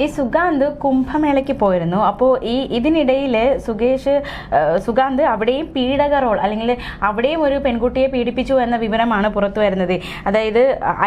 ഈ സുഗാന്ത് കുംഭമേളയ്ക്ക് പോയിരുന്നു. അപ്പോൾ ഈ ഇതിനിടയിൽ സുഗേഷ് സുഗാന്ത് അവിടെയും പീഡക റോൾ അല്ലെങ്കിൽ അവിടെയും ഒരു പെൺകുട്ടിയെ പീഡിപ്പിച്ചു എന്ന വിവരമാണ് പുറത്തു വരുന്നത്. അതായത്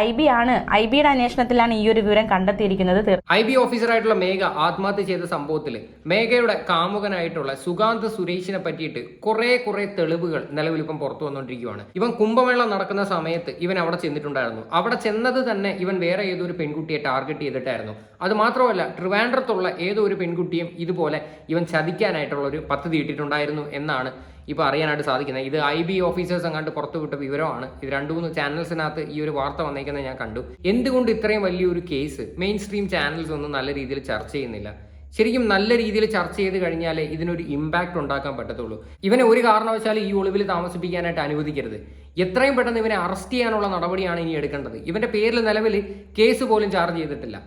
ഐ ബി ആണ് ഐ ബിയുടെ അന്വേഷണത്തിലാണ് ഈ ഒരു വിവരം കണ്ടെത്തിയിരിക്കുന്നത് ഐ ബി ഓഫീസറായിട്ടുള്ള മേഘ ആത്മഹത്യ ചെയ്ത സംഭവത്തിൽ മേഘയുടെ കാമുകനായിട്ടുള്ള സുഗാന്ത് സുരേഷിനെ പറ്റിയിട്ട് കുറെ കുറെ തെളിവുകൾ നിലവിൽ ഇപ്പം പുറത്തു വന്നുകൊണ്ടിരിക്കുകയാണ് ഇവൻ കുംഭമേള നടക്കുന്ന സമയത്ത് ഇവൻ അവിടെ ചെന്നിട്ടുണ്ടായിരുന്നു. അവിടെ ചെന്നത് തന്നെ ഇവൻ വേറെ ഏതൊരു പെൺകുട്ടിയെ ടാർഗറ്റ് ചെയ്തിട്ടായിരുന്നു. അത് മാത്രമല്ല ട്രിവാൻഡ്രത്തുള്ള ഏതൊരു പെൺകുട്ടിയും ഇതുപോലെ ഇവൻ ചതിക്കാനായിട്ടുള്ള ഒരു പദ്ധതി ഇട്ടിട്ടുണ്ടായിരുന്നു എന്നാണ് ഇപ്പൊ അറിയാനായിട്ട് സാധിക്കുന്നത്. ഇത് ഐ ബി ഓഫീസേഴ്സ് അങ്ങാണ്ട് പുറത്തുവിട്ട വിവരമാണ്. ഇത് രണ്ട് മൂന്ന് ചാനൽസിനകത്ത് ഈ ഒരു വാർത്ത വന്നേക്കുന്നത് ഞാൻ കണ്ടു. എന്തുകൊണ്ട് ഇത്രയും വലിയൊരു കേസ് മെയിൻ സ്ട്രീം ചാനൽസ് ഒന്നും നല്ല രീതിയിൽ ചർച്ച ചെയ്യുന്നില്ല? ശരിക്കും നല്ല രീതിയിൽ ചർച്ച ചെയ്ത് കഴിഞ്ഞാലേ ഇതിനൊരു ഇമ്പാക്ട് ഉണ്ടാക്കാൻ പറ്റത്തുള്ളൂ. ഇവനെ ഒരു കാരണവശാലും ഈ ഒളിവിൽ താമസിപ്പിക്കാനായിട്ട് അനുവദിക്കരുത്. എത്രയും പെട്ടെന്ന് ഇവനെ അറസ്റ്റ് ചെയ്യാനുള്ള നടപടിയാണ് ഇനി എടുക്കേണ്ടത്. ഇവന്റെ പേരിൽ നിലവിൽ കേസ് പോലും ചാർജ് ചെയ്തിട്ടില്ല.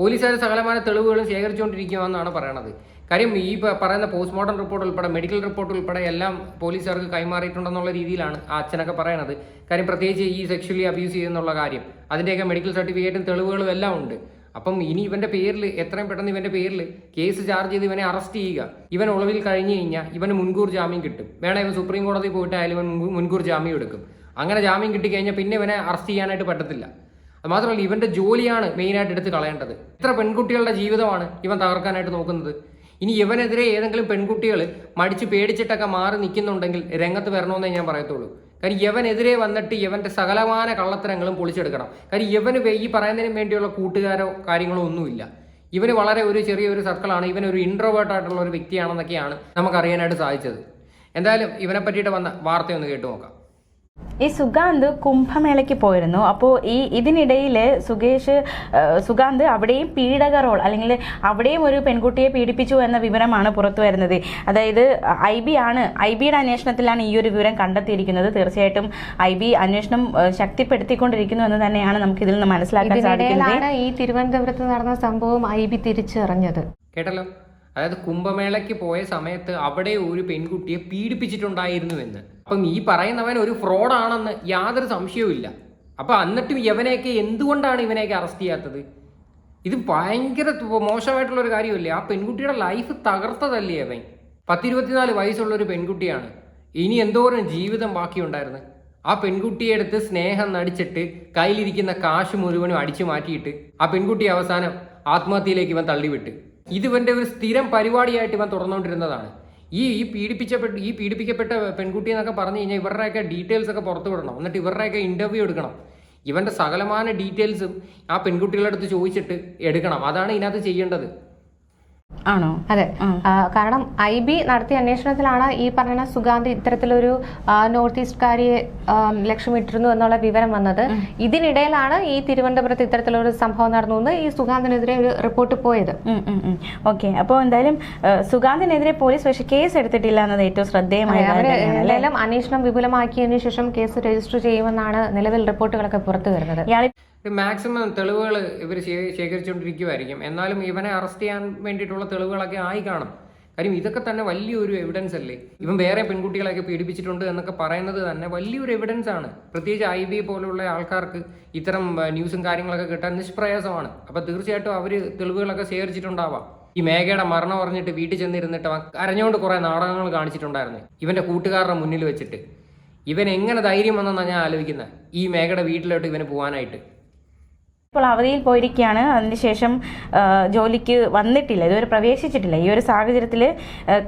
പോലീസുകാർ സകലമായ തെളിവുകളും ശേഖരിച്ചുകൊണ്ടിരിക്കുകയെന്നാണ് പറയണത്. കാര്യം ഈ പറയുന്ന പോസ്റ്റ്മോർട്ടം റിപ്പോർട്ട് ഉൾപ്പെടെ മെഡിക്കൽ റിപ്പോർട്ട് ഉൾപ്പെടെ എല്ലാം പോലീസുകാർക്ക് കൈമാറിയിട്ടുണ്ടെന്നുള്ള രീതിയിലാണ് ആ അച്ഛനൊക്കെ പറയണത്. കാര്യം പ്രത്യേകിച്ച് ഈ സെക്ഷലി അബ്യൂസ് ചെയ്യുന്നുള്ള കാര്യം. അതിന്റെയൊക്കെ മെഡിക്കൽ സർട്ടിഫിക്കറ്റും തെളിവുകളും എല്ലാം ഉണ്ട്. അപ്പം ഇനി ഇവന്റെ പേരിൽ എത്രയും പെട്ടെന്ന് ഇവന്റെ പേരിൽ കേസ് ചാർജ് ചെയ്ത് ഇവനെ അറസ്റ്റ് ചെയ്യുക. ഇവൻ ഒളിവിൽ കഴിഞ്ഞു കഴിഞ്ഞാൽ ഇവന് മുൻകൂർ ജാമ്യം കിട്ടും. വേണം ഇവൻ സുപ്രീം കോടതി പോയിട്ടായാലും ഇവൻ മുൻകൂർ- ജാമ്യം എടുക്കും. അങ്ങനെ ജാമ്യം കിട്ടിക്കഴിഞ്ഞാൽ പിന്നെ ഇവനെ അറസ്റ്റ് ചെയ്യാനായിട്ട് പറ്റത്തില്ല. അത് മാത്രമല്ല ഇവന്റെ ജോലിയാണ് മെയിനായിട്ട് എടുത്ത് കളയേണ്ടത്. എത്ര പെൺകുട്ടികളുടെ ജീവിതമാണ് ഇവൻ തകർക്കാനായിട്ട് നോക്കുന്നത്. ഇനി ഇവനെതിരെ ഏതെങ്കിലും പെൺകുട്ടികൾ മടിച്ച് പേടിച്ചിട്ടൊക്കെ മാറി നിൽക്കുന്നുണ്ടെങ്കിൽ രംഗത്ത് വരണമെന്നേ ഞാൻ പറയത്തുള്ളൂ. കാര്യം യവനെതിരെ വന്നിട്ട് ഇവന്റെ സകലമാന കള്ളത്തരങ്ങളും പൊളിച്ചെടുക്കണം. കാര്യം ഇവന് ഈ പറയുന്നതിന് വേണ്ടിയുള്ള കൂട്ടുകാരോ കാര്യങ്ങളോ ഒന്നുമില്ല. ഇവന് വളരെ ഒരു ചെറിയൊരു സർക്കിളാണ്. ഇവൻ ഒരു ഇൻട്രോവേർട്ട് ആയിട്ടുള്ള ഒരു വ്യക്തിയാണെന്നൊക്കെയാണ് നമുക്ക് അറിയാനായിട്ട് സാധിച്ചത്. എന്തായാലും ഇവനെ പറ്റിയിട്ട് വന്ന വാർത്തയൊന്ന് കേട്ടു നോക്കാം. ഈ സുഗാന്ത് കുംഭമേളയ്ക്ക് പോയിരുന്നു. അപ്പോൾ ഈ ഇതിനിടയിൽ സുഗേഷ് സുഗാന്ത് അവിടെയും പീഡക റോൾ അല്ലെങ്കിൽ അവിടെയും ഒരു പെൺകുട്ടിയെ പീഡിപ്പിച്ചു എന്ന വിവരമാണ് പുറത്തു വരുന്നത്. അതായത് ഐ ബി ആണ് ഐ ബിയുടെ അന്വേഷണത്തിലാണ് ഈ ഒരു വിവരം കണ്ടെത്തിയിരിക്കുന്നത്. തീർച്ചയായിട്ടും ഐ ബി അന്വേഷണം ശക്തിപ്പെടുത്തിക്കൊണ്ടിരിക്കുന്നു എന്ന് തന്നെയാണ് നമുക്ക് ഇതിൽ നിന്ന് മനസ്സിലാക്കാൻ സാധിക്കുന്നത്. ഈ തിരുവനന്തപുരത്ത് നടന്ന സംഭവം ഐ ബി തിരിച്ചറിഞ്ഞത്. കേട്ടല്ലോ? അതായത് കുംഭമേളയ്ക്ക് പോയ സമയത്ത് അവിടെ ഒരു പെൺകുട്ടിയെ പീഡിപ്പിച്ചിട്ടുണ്ടായിരുന്നു എന്ന് അപ്പം ഈ പറയുന്നവൻ ഒരു ഫ്രോഡാണെന്ന് യാതൊരു സംശയവുമില്ല അപ്പൊ എന്നിട്ടും ഇവനെയൊക്കെ എന്തുകൊണ്ടാണ് ഇവനെയൊക്കെ അറസ്റ്റ് ചെയ്യാത്തത്? ഇത് ഭയങ്കര മോശമായിട്ടുള്ള ഒരു കാര്യമല്ലേ? ആ പെൺകുട്ടിയുടെ ലൈഫ് തകർത്തതല്ലേ അവൻ? പത്തിരുപത്തിനാല് വയസ്സുള്ള ഒരു പെൺകുട്ടിയാണ്. ഇനി എന്തോരം ജീവിതം ബാക്കിയുണ്ടായിരുന്നു? ആ പെൺകുട്ടിയെ എടുത്ത് സ്നേഹം നടിച്ചിട്ട് കയ്യിലിരിക്കുന്ന കാശ് മുഴുവനും അടിച്ചു മാറ്റിയിട്ട് ആ പെൺകുട്ടി അവസാനം ആത്മഹത്യയിലേക്ക് ഇവൻ തള്ളിവിട്ട്. ഇത് ഇവന്റെ ഒരു സ്ഥിരം പരിപാടിയായിട്ട് ഇവൻ തുറന്നുകൊണ്ടിരുന്നതാണ്. ഈ ഈ പീഡിപ്പിച്ചപ്പെട്ട ഈ പീഡിപ്പിക്കപ്പെട്ട പെൺകുട്ടി എന്നൊക്കെ പറഞ്ഞു കഴിഞ്ഞാൽ ഇവരുടെയൊക്കെ ഡീറ്റെയിൽസ് ഒക്കെ പുറത്തു വിടണം. എന്നിട്ട് ഇവരുടെയൊക്കെ ഇന്റർവ്യൂ എടുക്കണം. ഇവന്റെ സകലമാന ഡീറ്റെയിൽസും ആ പെൺകുട്ടികളുടെ അടുത്ത് ചോദിച്ചിട്ട് എടുക്കണം. അതാണ് ഇതിനകത്ത് ചെയ്യേണ്ടത്. ആണോ? അതെ. കാരണം ഐ ബി നടത്തിയ അന്വേഷണത്തിലാണ് ഈ പറയുന്ന സുഗാന്ത് ഇത്തരത്തിലൊരു നോർത്ത് ഈസ്റ്റ്കാരിയെ ലക്ഷ്യമിട്ടിരുന്നു എന്നുള്ള വിവരം വന്നത്. ഇതിനിടയിലാണ് ഈ തിരുവനന്തപുരത്ത് ഇത്തരത്തിലൊരു സംഭവം നടന്നു ഈ സുഗാന്തിനെതിരെ ഒരു റിപ്പോർട്ട് പോയത്. ഓക്കെ. അപ്പോൾ എന്തായാലും സുഗാന്തിനെതിരെ പോലീസ് പക്ഷേ കേസ് എടുത്തിട്ടില്ല എന്നത് ഏറ്റവും ശ്രദ്ധേയമായ? എന്തായാലും അന്വേഷണം വിപുലമാക്കിയതിനു ശേഷം കേസ് രജിസ്റ്റർ ചെയ്യുമെന്നാണ് നിലവിൽ റിപ്പോർട്ടുകളൊക്കെ പുറത്തു വരുന്നത്. ഇയാൾ മാക്സിമം തെളിവുകൾ ഇവർ ശേഖരിച്ചുകൊണ്ടിരിക്കുമായിരിക്കും എന്നാലും ഇവനെ അറസ്റ്റ് ചെയ്യാൻ വേണ്ടിയിട്ടുള്ള തെളിവുകളൊക്കെ ആയി കാണും. കാര്യം ഇതൊക്കെ തന്നെ വലിയൊരു എവിഡൻസ് അല്ലേ? ഇവൻ വേറെ പെൺകുട്ടികളെയൊക്കെ പീഡിപ്പിച്ചിട്ടുണ്ട് എന്നൊക്കെ പറയുന്നത് തന്നെ വലിയൊരു എവിഡൻസ് ആണ്. പ്രത്യേകിച്ച് ഐ ബി പോലുള്ള ആൾക്കാർക്ക് ഇത്തരം ന്യൂസും കാര്യങ്ങളൊക്കെ കിട്ടാൻ നിഷ്പ്രയാസമാണ്. അപ്പോൾ തീർച്ചയായിട്ടും അവർ തെളിവുകളൊക്കെ ശേഖരിച്ചിട്ടുണ്ടാവാം. ഈ മേഘയുടെ മരണം പറഞ്ഞിട്ട് വീട്ടിൽ ചെന്നിരുന്നിട്ട് കരഞ്ഞുകൊണ്ട് കുറെ നാടകങ്ങൾ കാണിച്ചിട്ടുണ്ടായിരുന്നു. ഇവന്റെ കൂട്ടുകാരുടെ മുന്നിൽ വെച്ചിട്ട്. ഇവൻ എങ്ങനെ ധൈര്യം വന്നെന്നാണ് ഞാൻ ആലോചിക്കുന്നത് ഈ മേഘയുടെ വീട്ടിലോട്ട് ഇവന് പോകാനായിട്ട് ഇപ്പോൾ അവധിയിൽ പോയിരിക്കുകയാണ്. അതിനുശേഷം ജോലിക്ക് വന്നിട്ടില്ല. ഇതുവരെ പ്രവേശിച്ചിട്ടില്ല. ഈ ഒരു സാഹചര്യത്തിൽ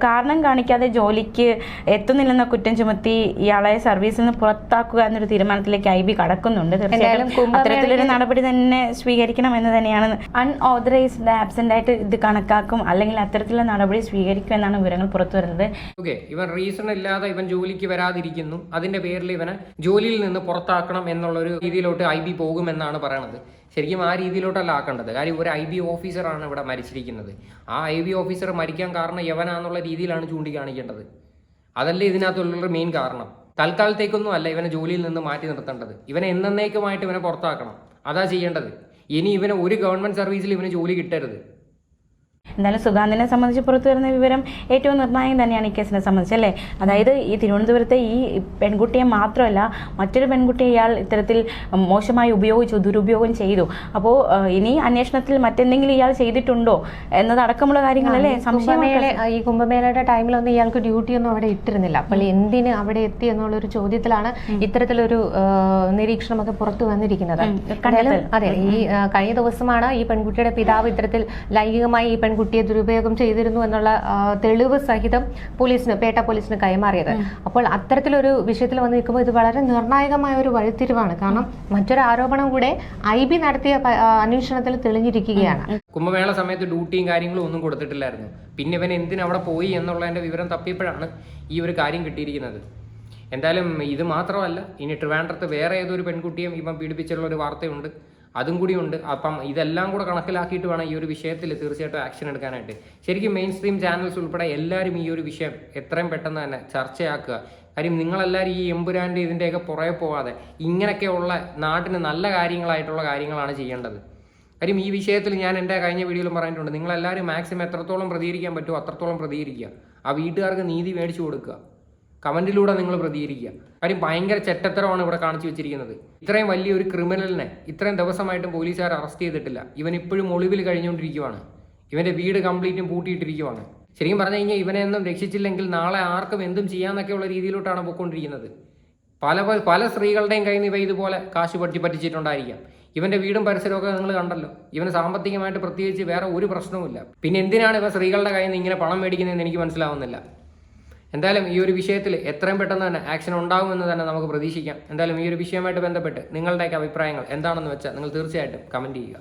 കാരണം കാണിക്കാതെ ജോലിക്ക് എത്തുന്നില്ലെന്ന കുറ്റം ചുമത്തി ഇയാളെ സർവീസിൽ നിന്ന് പുറത്താക്കുക എന്നൊരു തീരുമാനത്തിലേക്ക് ഐ ബി കടക്കുന്നുണ്ട്. തീർച്ചയായിട്ടും അത്തരത്തിലൊരു നടപടി തന്നെ സ്വീകരിക്കണം എന്ന് തന്നെയാണ്. അൺഓതറൈസ്ഡ് ആബ്സെന്റ് ആയിട്ട് ഇത് കണക്കാക്കും. അല്ലെങ്കിൽ അത്തരത്തിലുള്ള നടപടി സ്വീകരിക്കും എന്നാണ് വിവരങ്ങൾ പുറത്തു വരുന്നത്. ഓക്കെ. ഇവൻ റീസൺ ഇല്ലാതെ ഇവൻ ജോലിക്ക് വരാതിരിക്കുന്നു. അതിന്റെ പേരിൽ ഇവനെ ജോലിയിൽ നിന്ന് പുറത്താക്കണം എന്നുള്ള ഒരു രീതിയിലോട്ട് ഐ ബി പോകുമെന്നാണ് പറയണത്. ശരിക്കും ആ രീതിയിലോട്ടല്ല ആക്കേണ്ടത്. കാര്യം ഒരു ഐ ബി ഓഫീസറാണ് ഇവിടെ മരിച്ചിരിക്കുന്നത്. ആ ഐ ബി ഓഫീസർ മരിക്കാൻ കാരണം യവനാന്നുള്ള രീതിയിലാണ് ചൂണ്ടിക്കാണിക്കേണ്ടത്. അതല്ലേ ഇതിനകത്തുള്ള മെയിൻ കാരണം. തൽക്കാലത്തേക്കൊന്നും അല്ല ഇവനെ ജോലിയിൽ നിന്ന് മാറ്റി നിർത്തേണ്ടത്. ഇവനെ എന്നേക്കുമായിട്ട് ഇവനെ പുറത്താക്കണം. അതാ ചെയ്യേണ്ടത്. ഇനി ഇവനെ ഒരു ഗവൺമെന്റ് സർവീസിൽ ഇവന് ജോലി കിട്ടരുത്. എന്തായാലും സുഗാന്തിനെ സംബന്ധിച്ച് പുറത്തു വരുന്ന വിവരം ഏറ്റവും നിർണായകം തന്നെയാണ് ഈ കേസിനെ സംബന്ധിച്ച് അല്ലേ? അതായത് ഈ തിരുവനന്തപുരത്തെ ഈ പെൺകുട്ടിയെ മാത്രമല്ല മറ്റൊരു പെൺകുട്ടിയെ ഇയാൾ ഇത്തരത്തിൽ മോശമായി ഉപയോഗിച്ചു ദുരുപയോഗം ചെയ്തു. അപ്പോൾ ഇനി അന്വേഷണത്തിൽ മറ്റെന്തെങ്കിലും ഇയാൾ ചെയ്തിട്ടുണ്ടോ എന്നതടക്കമുള്ള കാര്യങ്ങളല്ലേ? സംശയമേള ഈ കുംഭമേളയുടെ ടൈമിലൊന്നും ഇയാൾക്ക് ഡ്യൂട്ടി ഒന്നും അവിടെ ഇട്ടിരുന്നില്ല. അപ്പോൾ എന്തിന് അവിടെ എത്തി എന്നുള്ളൊരു ചോദ്യത്തിലാണ് ഇത്തരത്തിലൊരു നിരീക്ഷണമൊക്കെ പുറത്തു വന്നിരിക്കുന്നത്. അതെ ഈ കഴിഞ്ഞ ദിവസമാണ് ഈ പെൺകുട്ടിയുടെ പിതാവ് ഇത്തരത്തിൽ ലൈംഗികമായി ഈ പെൺകുട്ടിയെ ദുരുപയോഗം ചെയ്തിരുന്നു എന്നുള്ള തെളിവ് സഹിതം പോലീസിന് പേട്ട പോലീസിന് കൈമാറിയത്. അപ്പോൾ അത്തരത്തിലൊരു വിഷയത്തിൽ വന്ന് നിൽക്കുമ്പോൾ ഇത് വളരെ നിർണായകമായ ഒരു വഴിത്തിരിവാണ്. കാരണം മറ്റൊരു ആരോപണം കൂടെ ഐ ബി നടത്തിയ അന്വേഷണത്തിൽ തെളിഞ്ഞിരിക്കുകയാണ്. കുംഭമേള സമയത്ത് ഡ്യൂട്ടിയും കാര്യങ്ങളും ഒന്നും കൊടുത്തിട്ടില്ലായിരുന്നു. പിന്നെ ഇവൻ എന്തിനവിടെ പോയി എന്നുള്ളതിന്റെ വിവരം തപ്പിയപ്പോഴാണ് ഈ ഒരു കാര്യം കിട്ടിയിരിക്കുന്നത്. എന്തായാലും ഇത് മാത്രമല്ല ഇനി ട്രിവാൻഡ്രത്ത് വേറെ ഏതൊരു പെൺകുട്ടിയും ഇപ്പം പീഡിപ്പിച്ചുള്ള ഒരു വാർത്തയുണ്ട്. അതും കൂടി ഉണ്ട്. അപ്പം ഇതെല്ലാം കൂടെ കണക്കിലാക്കിയിട്ട് വേണം ഈ ഒരു വിഷയത്തിൽ തീർച്ചയായിട്ടും ആക്ഷൻ എടുക്കാനായിട്ട്. ശരിക്കും മെയിൻ സ്ട്രീം ചാനൽസ് ഉൾപ്പെടെ എല്ലാവരും ഈ ഒരു വിഷയം എത്രയും പെട്ടെന്ന് തന്നെ ചർച്ചയാക്കുക. കാര്യം നിങ്ങളെല്ലാവരും ഈ എമ്പുരാന്റെ ഇതിന്റെയൊക്കെ പുറകെ പോവാതെ ഇങ്ങനെയൊക്കെയുള്ള നാട്ടിന് നല്ല കാര്യങ്ങളായിട്ടുള്ള കാര്യങ്ങളാണ് ചെയ്യേണ്ടത്. കാര്യം ഈ വിഷയത്തിൽ ഞാൻ എന്റെ കഴിഞ്ഞ വീഡിയോയിലും പറഞ്ഞിട്ടുണ്ട് നിങ്ങളെല്ലാവരും മാക്സിമം എത്രത്തോളം പ്രതികരിക്കാൻ പറ്റുമോ അത്രത്തോളം പ്രതികരിക്കുക. ആ വീട്ടുകാർക്ക് നീതി മേടിച്ചു കൊടുക്കുക. കമന്റിലൂടെ നിങ്ങൾ പ്രതികരിക്കുക. കാര്യം ഭയങ്കര ചെറ്റത്തരമാണ് ഇവിടെ കാണിച്ചു വെച്ചിരിക്കുന്നത്. ഇത്രയും വലിയൊരു ക്രിമിനലിനെ ഇത്രയും ദിവസമായിട്ടും പോലീസുകാർ അറസ്റ്റ് ചെയ്തിട്ടില്ല. ഇവൻ ഇപ്പോഴും ഒളിവിൽ കഴിഞ്ഞുകൊണ്ടിരിക്കുവാണ്. ഇവന്റെ വീട് കംപ്ലീറ്റും പൂട്ടിയിട്ടിരിക്കുവാണ്. ശരിക്കും പറഞ്ഞു കഴിഞ്ഞാൽ ഇവനെ ഒന്നും രക്ഷിച്ചില്ലെങ്കിൽ നാളെ ആർക്കും എന്തും ചെയ്യാമെന്നൊക്കെയുള്ള രീതിയിലോട്ടാണ് പോയിക്കൊണ്ടിരിക്കുന്നത്. പല പല- പല സ്ത്രീകളുടെയും കയ്യിൽ നിന്ന് ഇവ ഇതുപോലെ കാശ് പറ്റി പറ്റിച്ചിട്ടുണ്ടായിരിക്കാം. ഇവന്റെ വീടും പരിസരമൊക്കെ നിങ്ങൾ കണ്ടല്ലോ. ഇവന് സാമ്പത്തികമായിട്ട് പ്രത്യേകിച്ച് വേറെ ഒരു പ്രശ്നവുമില്ല. പിന്നെ എന്തിനാണ് ഇവ സ്ത്രീകളുടെ കയ്യിൽ നിന്ന് ഇങ്ങനെ പണം മേടിക്കുന്നതെന്ന് എനിക്ക് മനസ്സിലാവുന്നില്ല. എന്തായാലും ഈ ഒരു വിഷയത്തിൽ എത്രയും പെട്ടെന്ന് തന്നെ ആക്ഷൻ ഉണ്ടാകുമെന്ന് തന്നെ നമുക്ക് പ്രതീക്ഷിക്കാം. എന്തായാലും ഈ ഒരു വിഷയവുമായിട്ട് ബന്ധപ്പെട്ട് നിങ്ങളുടെയൊക്കെ അഭിപ്രായങ്ങൾ എന്താണെന്ന് വെച്ചാൽ നിങ്ങൾ തീർച്ചയായിട്ടും കമന്റ് ചെയ്യുക.